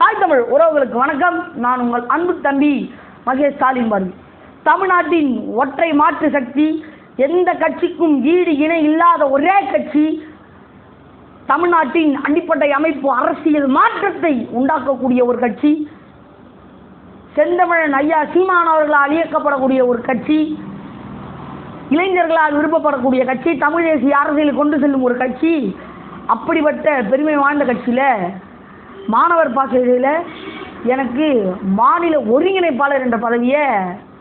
தாய் தமிழ் உறவுகளுக்கு வணக்கம். நான் உங்கள் அன்பு தம்பி மகேஷ் ஸ்டாலின் பாரதி தமிழ்நாட்டின் ஒற்றை மாற்று சக்தி எந்த கட்சிக்கும் ஈடு இணை இல்லாத ஒரே கட்சி தமிழ்நாட்டின் அடிப்படை அமைப்பு அரசியல் மாற்றத்தை உண்டாக்கக்கூடிய ஒரு கட்சி செந்தமிழன் ஐயா சீமான் அவர்களால் இயக்கப்படக்கூடிய ஒரு கட்சி இளைஞர்களால் விரும்பப்படக்கூடிய கட்சி தமிழ் தேசிய அரசியல் கொண்டு செல்லும் ஒரு கட்சி அப்படிப்பட்ட பெருமை வாய்ந்த கட்சியில் மாணவர் பாசறையில் எனக்கு மாநில ஒருங்கிணைப்பாளர் என்ற பதவியை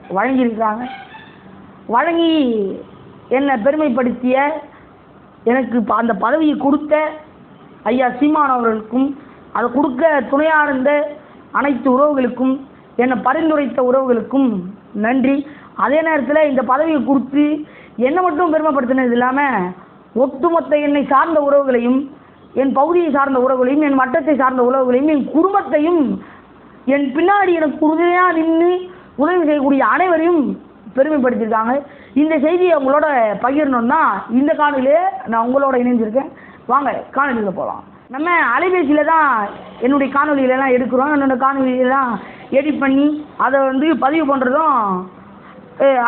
வழங்கியிருக்காங்க வழங்கி என்னை பெருமைப்படுத்திய எனக்கு ப- அந்த பதவியை கொடுத்த ஐயா சீமான் அவர்களுக்கும் அதை கொடுக்க துணையாக இருந்த அனைத்து உறவுகளுக்கும் என்னை பரிந்துரைத்த உறவுகளுக்கும் நன்றி. அதே நேரத்தில் இந்த பதவியை கொடுத்து என்னை மட்டும் பெருமைப்படுத்தினது இல்லாமல் ஒட்டுமொத்த என்னை சார்ந்த உறவுகளையும் என் பகுதியை சார்ந்த உறவுகளையும் என் வட்டத்தை சார்ந்த உறவுகளையும் என் குடும்பத்தையும் என் பின்னாடி எனக்கு உறுதுணையாக நின்று உதவி செய்யக்கூடிய அனைவரையும் பெருமைப்படுத்தியிருக்காங்க. இந்த செய்தியை உங்களோட பகிரணும்னா இந்த காணொலியே நான் உங்களோட இணைஞ்சிருக்கேன். வாங்க காணொலியில் போகலாம் நம்ம அலைபேசியில் தான் என்னுடைய காணொலிகளெல்லாம் எடுக்கிறோம். என்னோடய காணொலியெல்லாம் எடிட் பண்ணி அதை வந்து பதிவு பண்ணுறதும்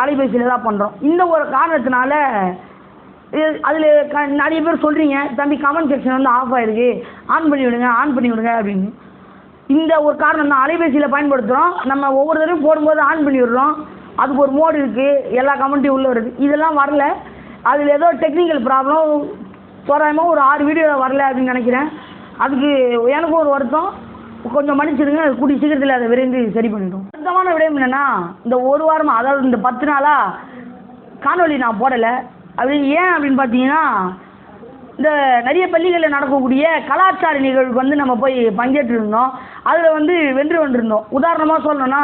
அலைபேசியில் தான் பண்ணுறோம் இந்த ஒரு காரணத்தினால அதில் க நிறைய பேர் சொல்கிறீங்க தம்பி கமெண்ட் செக்ஷன் வந்து ஆஃப் ஆகிருக்கு ஆன் பண்ணி விடுங்க ஆன் பண்ணி விடுங்க அப்படின்னு. இந்த ஒரு காரணம் தான். அலைபேசியில் பயன்படுத்துகிறோம் நம்ம ஒவ்வொரு தடவையும் போடும்போது ஆன் பண்ணி விடுறோம். அதுக்கு ஒரு மோடு இருக்குது எல்லா கமெண்ட்டையும் உள்ளே வருது. இதெல்லாம் வரல. அதில் ஏதோ டெக்னிக்கல் ப்ராப்ளம் தோராயமாக ஒரு ஆறு வீடியோ வரல அப்படின்னு நினைக்கிறேன். அதுக்கு எனக்கும் ஒரு வருத்தம். கொஞ்சம் மன்னிச்சிடுங்க. கூடிய சீக்கிரத்தில் அதை விரைந்து சரி பண்ணிடும் வருத்தமான விடயம் என்னென்னா இந்த ஒரு வாரமாக அதாவது இந்த பத்து நாளாக காணொலி நான் போடலை. அது ஏன் அப்படின்னு பார்த்தீங்கன்னா இந்த நிறைய பள்ளிகளில் நடக்கக்கூடிய கலாச்சார நிகழ்வுக்கு வந்து நம்ம போய் பங்கேற்றிருந்தோம். அதில் வந்து வென்று கொண்டிருந்தோம். உதாரணமாக சொல்லணும்னா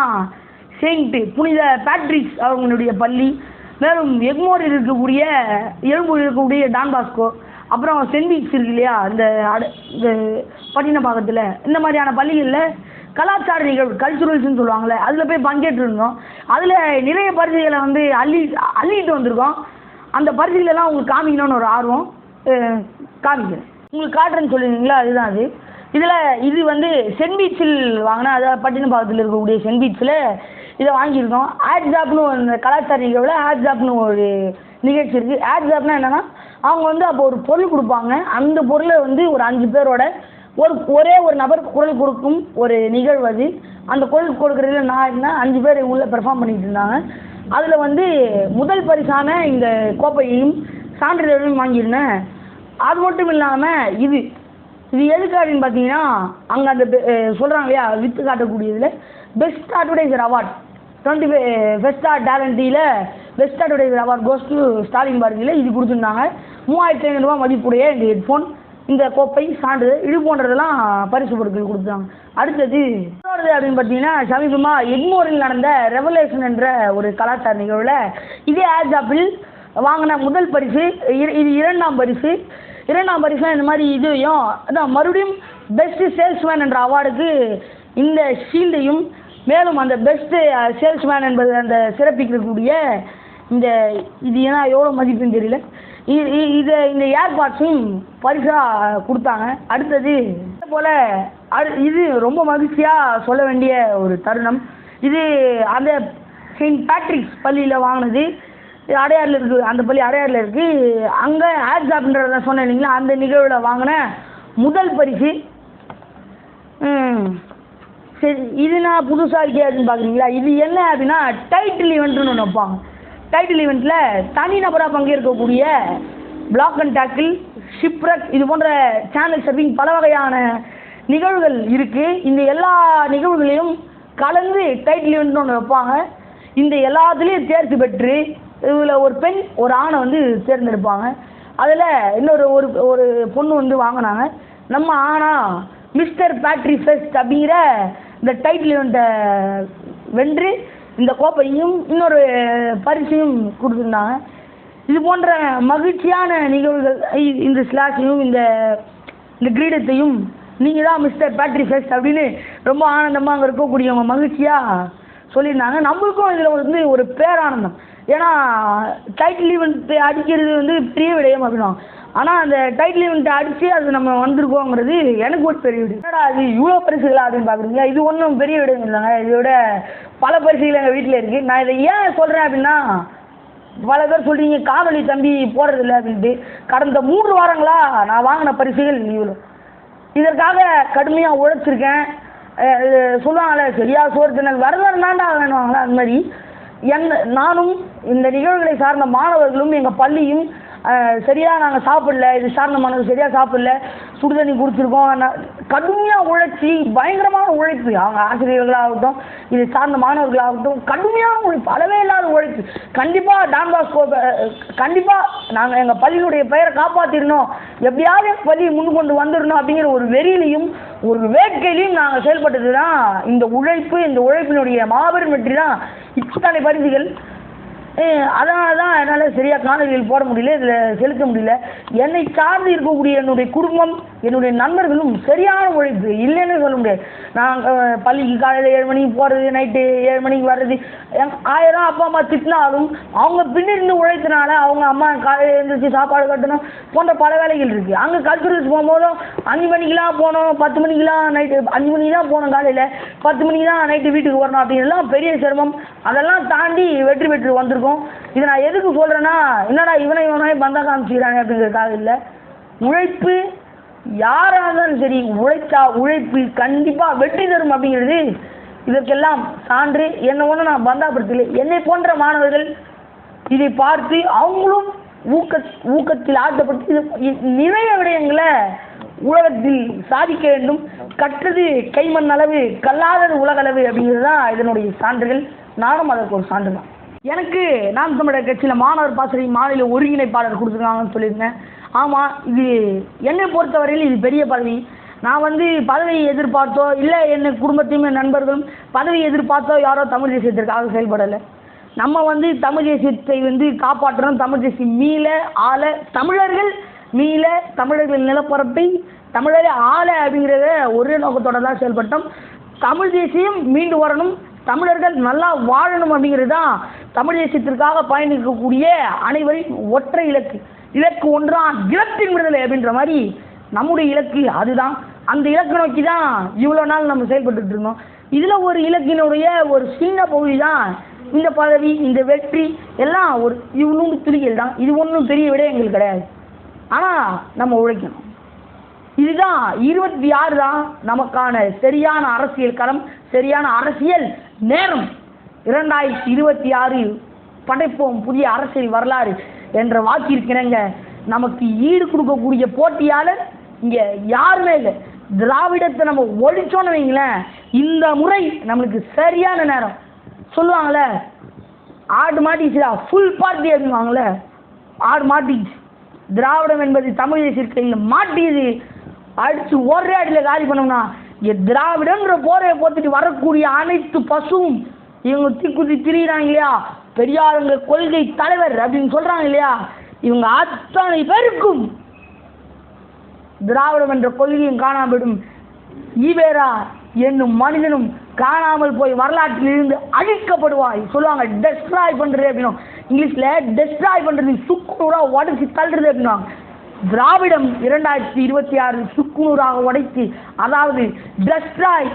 செயின்ட்டு புனித பேட்ரிக்ஸ் அவங்களுடைய பள்ளி மேலும் எக்மோரில் இருக்கக்கூடிய எழும்பூரில் இருக்கக்கூடிய டான் பாஸ்கோ அப்புறம் சென்ட் பீச் இருக்கு இல்லையா இந்த அட இந்த பட்டினப்பாக்கத்தில் இந்த மாதிரியான பள்ளிகளில் கலாச்சார நிகழ்வு கல்ச்சுரல்ஸ்னு சொல்லுவாங்கள்ல அதில் போய் பங்கேற்று இருந்தோம் அதில் நிறைய பரிசுகளை வந்து அள்ளி அள்ளிட்டு வந்திருக்கோம். அந்த பரிசுகளெல்லாம் உங்களுக்கு காமிக்கணும்னு ஒரு ஆர்வம் காமிக்கிறேன். உங்களுக்கு காட்டுறேன்னு சொல்லியிருந்தீங்களா அதுதான் அது. இதில் இது வந்து சென்ட் பீச்சில் வாங்கினா அதாவது பட்டினப்பாக்கத்தில் இருக்கக்கூடிய சென்ட் பீச்சில் இதை வாங்கியிருக்கோம். ஆட்ஜாப்னு ஒரு கலாச்சார நிகழ்வில் ஆட்ஜாப்னு ஒரு நிகழ்ச்சி இருக்குது ஆட்ஜாப்னா என்னென்னா அவங்க வந்து அப்போ ஒரு பொருள் கொடுப்பாங்க. அந்த பொருளை வந்து ஒரு அஞ்சு பேரோட ஒரு ஒரே ஒரு நபருக்கு குரல் கொடுக்கும் ஒரு நிகழ்வு அது. அந்த குரல் கொடுக்குறதுல நான் இருந்தேன் அஞ்சு பேர் உள்ளே பெர்ஃபார்ம் பண்ணிகிட்டு இருந்தாங்க. அதில் வந்து முதல் பரிசான இந்த கோப்பையையும் சான்றிதழையும் வாங்கியிருந்தேன் அது மட்டும் இல்லாமல் இது இது எதுக்கு அப்படின்னு பார்த்தீங்கன்னா அங்கே அந்த சொல்கிறாங்க இல்லையா வித்து காட்டக்கூடியதில் best advertiser award twenty five best are டேலண்டியில் best advertiser award goes to Stalin பாரதியில் இது கொடுத்துருந்தாங்க. மூவாயிரத்தி ஐநூறுரூவா மதிப்புடைய இந்த ஹெட்ஃபோன் இந்த கோப்பை சான்றிதழ் இது போன்றதெல்லாம் பரிசு பொருட்கள் கொடுத்தாங்க. அடுத்தது இன்னொரு அப்படின்னு பார்த்தீங்கன்னா சமீபமாக எக்மோரில் நடந்த ரெவலேஷன் என்ற ஒரு கலாச்சார நிகழ்வில் இதே ஆப்பிள் வாங்கின முதல் பரிசு இது இரண்டாம் பரிசு. இரண்டாம் பரிசு இந்த மாதிரி இதையும் அதான் மறுபடியும் பெஸ்ட் சேல்ஸ்மேன் என்ற அவார்டுக்கு இந்த ஷீல்டையும் மேலும் அந்த பெஸ்ட்டு சேல்ஸ்மேன் என்பது அந்த சிறப்பிக்கக்கூடிய இந்த இது ஏன்னா எவ்வளோ மதிப்புன்னு தெரியல. இது இ- இது இந்த ஏர்பாட்ஸும் பரிசாக கொடுத்தாங்க. அடுத்தது அதே போல் அடு இது ரொம்ப மகிழ்ச்சியாக சொல்ல வேண்டிய ஒரு தருணம். இது அந்த செயின்ட் பேட்ரிக்ஸ் பள்ளியில் வாங்கினது. அடையாறில் இருக்குது அந்த பள்ளி அடையாறில் இருக்குது அங்கே ஆட்ஜாப்ன்றத சொன்னேன் இல்லைங்களா? அந்த நிகழ்வில் வாங்கின முதல் பரிசு. ம். சரி இது நான் புதுசாக இருக்கே அப்படின்னு பார்க்குறீங்களா இது என்ன அப்படின்னா டைட்டில் ஈவெண்ட்னு ஒன்று வைப்பாங்க. டைட்டில் ஈவெண்ட்டில் தனிநபராக பங்கேற்கக்கூடிய பிளாக் அண்ட் டேக்கிள் ஷிப்ரக் இது போன்ற சேனல் சர்விங் பல வகையான நிகழ்வுகள் இருக்குது இந்த எல்லா நிகழ்வுகளையும் கலந்து டைட்டில் ஈவெண்ட்னு ஒன்று வைப்பாங்க. இந்த எல்லாத்துலேயும் தேர்ச்சி பெற்று இதில் ஒரு பெண் ஒரு ஆணை வந்து தேர்ந்தெடுப்பாங்க. அதில் இன்னொரு ஒரு ஒரு பொண்ணு வந்து வாங்கினாங்க. நம்ம ஆனா மிஸ்டர் பேட்ரி ஃபெஸ்ட் அப்படிங்கிற இந்த டைட்டில் ஈவெண்ட்டை வென்று இந்த கோப்பையும் இன்னொரு பரிசையும் கொடுத்துருந்தாங்க. இது போன்ற மகிழ்ச்சியான நிகழ்வுகள் இந்த ஸ்லாஷையும் இந்த இந்த கிரீடத்தையும் நீங்கள் தான் மிஸ்டர் பேட்ரி ஃபெஸ்ட் அப்படின்னு ரொம்ப ஆனந்தமாக அங்கே இருக்கக்கூடியவங்க மகிழ்ச்சியாக சொல்லியிருந்தாங்க. நம்மளுக்கும் இதில் வந்து ஒரு பேரானந்தம். ஏன்னா டைட்டில் ஈவெண்ட் அடிக்கிறது வந்து பெரிய விடயம் அப்படின்னா ஆனால் அந்த டைட்டில் ஈவெண்ட் அடித்து அது நம்ம வந்திருக்கோங்கிறது எனக்கு ஒரு பெரிய விடயம். என்னடா அது இவ்வளோ பரிசுகளா அப்படின்னு பார்க்குறீங்களா இது ஒன்றும் பெரிய விடயம் இல்லைங்க. இதோட பல பரிசுகள் எங்கள் வீட்டில் இருக்குது நான் இதை ஏன் சொல்கிறேன் அப்படின்னா பல பேர் சொல்கிறீங்க காணொளி தம்பி போடுறதில்ல அப்படின்ட்டு. கடந்த மூன்று வாரங்களாக நான் வாங்கின பரிசுகள் இவ்வளோ இதற்காக கடுமையாக உழைச்சிருக்கேன். அஹ் சரியாக சொல்லுவாங்கள்ல சரியா சோறு தின்னல் வரலாறு தாண்டா வேணுவாங்களா? அது மாதிரி. என் நானும் இந்த நிகழ்வுகளை சார்ந்த மாணவர்களும் எங்கள் பள்ளியும் சரியாக நாங்கள் சாப்பிடல. இது சார்ந்த மாணவர்கள் சரியாக சாப்பிடல. சுடுதண்ணி குடிச்சிருக்கோம். கடுமையாக உழைச்சி பயங்கரமான உழைப்பு. அவங்க ஆசிரியர்களாகட்டும் இது சார்ந்த மாணவர்களாகட்டும் கடுமையான உழைப்பு. அளவே இல்லாத உழைப்பு. கண்டிப்பாக டான் பாஸ்கோ கண்டிப்பாக நாங்கள் எங்கள் பள்ளியினுடைய பெயரை காப்பாற்றிடணும் எப்படியாவது எங்கள் பள்ளியை முன் கொண்டு வந்துடணும் அப்படிங்கிற ஒரு வெறியிலையும் ஒரு வேட்கையிலையும் நாங்கள் செயல்பட்டது தான் இந்த உழைப்பு இந்த உழைப்பினுடைய மாபெரும் வெற்றி தான் இத்தனை பரிசுகள். அதனால தான் என்னால் சரியாக காணொலிகள் போட முடியல இதில் செலுத்த முடியல. என்னை சார்ந்து இருக்கக்கூடிய என்னுடைய குடும்பம் என்னுடைய நண்பர்களும் சரியான உழைப்பு இல்லைன்னு சொல்ல முடியாது. நான் பள்ளிக்கு காலையில் ஏழு மணிக்கு போகிறது நைட்டு ஏழு மணிக்கு வர்றது. என் ஆயிரம் அப்பா அம்மா திட்டினாலும் அவங்க பின்னிருந்து உழைத்தனால அவங்க அம்மா காலையில் எழுந்திரிச்சு சாப்பாடு கட்டணும் போன்ற பல வேலைகள் இருக்குது அங்கே கல்ச்சுரல்ஸ் போகும்போதும் அஞ்சு மணிக்கெலாம் போனோம் பத்து மணிக்கெலாம் நைட்டு அஞ்சு மணிக்கு தான் போனோம் காலையில் பத்து மணிக்கு தான் நைட்டு வீட்டுக்கு வரணும் அப்படின்லாம் பெரிய சிரமம். அதெல்லாம் தாண்டி வெற்றி பெற்று வந்திருக்கோம். இதை நான் எதுக்கு சொல்கிறேன்னா என்னடா இவனை இவனே பந்தா காமிச்சிக்கிறாங்க அப்படிங்கிறதுக்காக இல்லை உழைப்பு யாராக சரி உழைச்சா உழைப்பு கண்டிப்பாக வெற்றி தரும் அப்படிங்கிறது இதற்கெல்லாம் சான்று. என்னை ஒன்று நான் பந்தாப்படுத்தலை என்னை போன்ற மாணவர்கள் இதை பார்த்து அவங்களும் ஊக்க ஊக்கத்தில் ஆட்டப்பட்டு இது நிறைய விடயங்களை உலகத்தில் சாதிக்க வேண்டும். கற்றது கைமண் அளவு கல்லாதது உலகளவு அப்படிங்கிறது தான் இதனுடைய சான்றுகள். நானும் அதற்கு ஒரு சான்று தான் எனக்கு நாம் தமிழர் கட்சியில் மாணவர் பாசறை மாநில ஒருங்கிணைப்பாளர் கொடுத்துருக்காங்கன்னு சொல்லியிருந்தேன். ஆமாம் இது என்னை பொறுத்தவரையில் இது பெரிய பதவி. நான் வந்து பதவியை எதிர்பார்த்தோ இல்லை என் குடும்பத்தையும் என் நண்பர்களும் பதவியை எதிர்பார்த்தோ யாரோ தமிழ் தேசியத்திற்காக செயல்படலை. நம்ம வந்து தமிழ் தேசியத்தை வந்து காப்பாற்றணும் தமிழ் தேசியம் மீள ஆள தமிழர்கள் மீள தமிழர்கள் நிலப்பரப்பை தமிழரை ஆள அப்படிங்கிறத ஒரே நோக்கத்தோட தான் செயல்பட்டோம். தமிழ் தேசியம் மீண்டு வரணும். தமிழர்கள் நல்லா வாழணும் அப்படிங்கிறது தான் தமிழ் தேசியத்திற்காக பயணிக்கக்கூடிய அனைவரின் ஒற்றை இலக்கு. இலக்கு ஒன்றான் இலக்கின் விடுதலை அப்படின்ற மாதிரி நம்முடைய இலக்கு அதுதான். அந்த இலக்கை நோக்கி தான் இவ்வளோ நாள் நம்ம செயல்பட்டு இருந்தோம். இதில் ஒரு இலக்கினுடைய ஒரு சின்ன பகுதி தான் இந்த பதவி இந்த வெற்றி எல்லாம் ஒரு இவ்வளோண்டு துளிகள் தான். இது ஒன்றும் பெரிய எங்களுக்கு கிடையாது. ஆனால் நம்ம உழைக்கணும். இதுதான் இருபத்தி ஆறு தான் நமக்கான சரியான அரசியல் களம் சரியான அரசியல் நேரம் இரண்டாயிரத்தி இருபத்தி ஆறு படைப்போம் புதிய அரசியல் வரலாறு என்ற வாக்கிற்கிணங்க நமக்கு ஈடு கொடுக்கக்கூடிய போட்டியாளர் இங்கே யாருமே இல்லை. திராவிடத்தை நம்ம ஒழிச்சோன்னு வைங்களேன் இந்த முறை நம்மளுக்கு சரியான நேரம். சொல்லுவாங்கள்ல ஆடு மாட்டிச்சுடா ஃபுல் பார்ட்டி அப்படிங்குவாங்கள்ல ஆடு மாட்டிச்சு திராவிடம் என்பது தமிழ் தேசிய மாட்டியது. அடிச்சு ஒரே அடியில் காலி பண்ணோம்னா திராவிடன்ற போரையை போத்துட்டு வரக்கூடிய அனைத்து பசுவும் இவங்க தீக்குத்தி திரியிறாங்க இல்லையா? பெரியாருங்க கொள்கை தலைவர் அப்படின்னு சொல்றாங்க இல்லையா? இவங்க அத்தனை பேருக்கும் திராவிடம் என்ற கொள்கையும் காணாமடும் ஈவேரா என்னும் மனிதனும் காணாமல் போய் வரலாற்றில் இருந்து அழிக்கப்படுவாய். சொல்லுவாங்க டெஸ்ட்ராய் பண்றது அப்படின்னா இங்கிலீஷ்ல டெஸ்ட்ராய் பண்றது சுக்குநூறா உடச்சி தள்ளுறது அப்படின்னுவாங்க. திராவிடம் இரண்டாயிரத்தி இருபத்தி ஆறு சுக்குநூறாக உடைத்து அதாவது டெஸ்ட்ராய்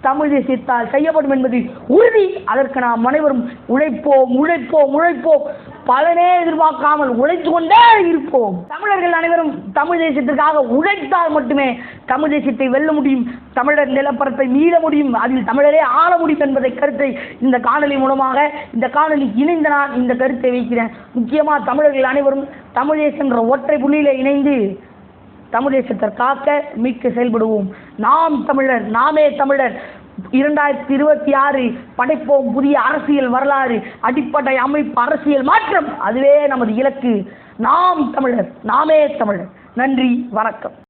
தமிழ் தேசியத்தால் செய்யப்படும் என்பது உறுதி. அதற்கு நாம் அனைவரும் உழைப்போம் உழைப்போம் உழைப்போம். பலனே எதிர்பார்க்காமல் உழைத்து கொண்டே இருப்போம். தமிழர்கள் அனைவரும் தமிழ் தேசியத்திற்காக உழைத்தால் மட்டுமே தமிழ் தேசியத்தை வெல்ல முடியும். தமிழர் நிலப்பரப்பை மீள முடியும். அதில் தமிழரே ஆள முடியும் என்பதை கருத்தை இந்த காணொலி மூலமாக இந்த காணொலி இணைந்த நான் இந்த கருத்தை வைக்கிறேன். முக்கியமாக தமிழர்கள் அனைவரும் தமிழ் தேசம் என்ற ஒற்றை புள்ளியில இணைந்து தமிழ் தேசத்தை காக்க மீட்க செயல்படுவோம். நாம் தமிழர் நாமே தமிழர். இரண்டாயிரத்தி இருபத்தி ஆறு படைப்போம் புதிய அரசியல் வரலாறு அடிப்படை அமைப்பு அரசியல் மாற்றம். அதுவே நமது இலக்கு. நாம் தமிழர் நாமே தமிழர். நன்றி வணக்கம்.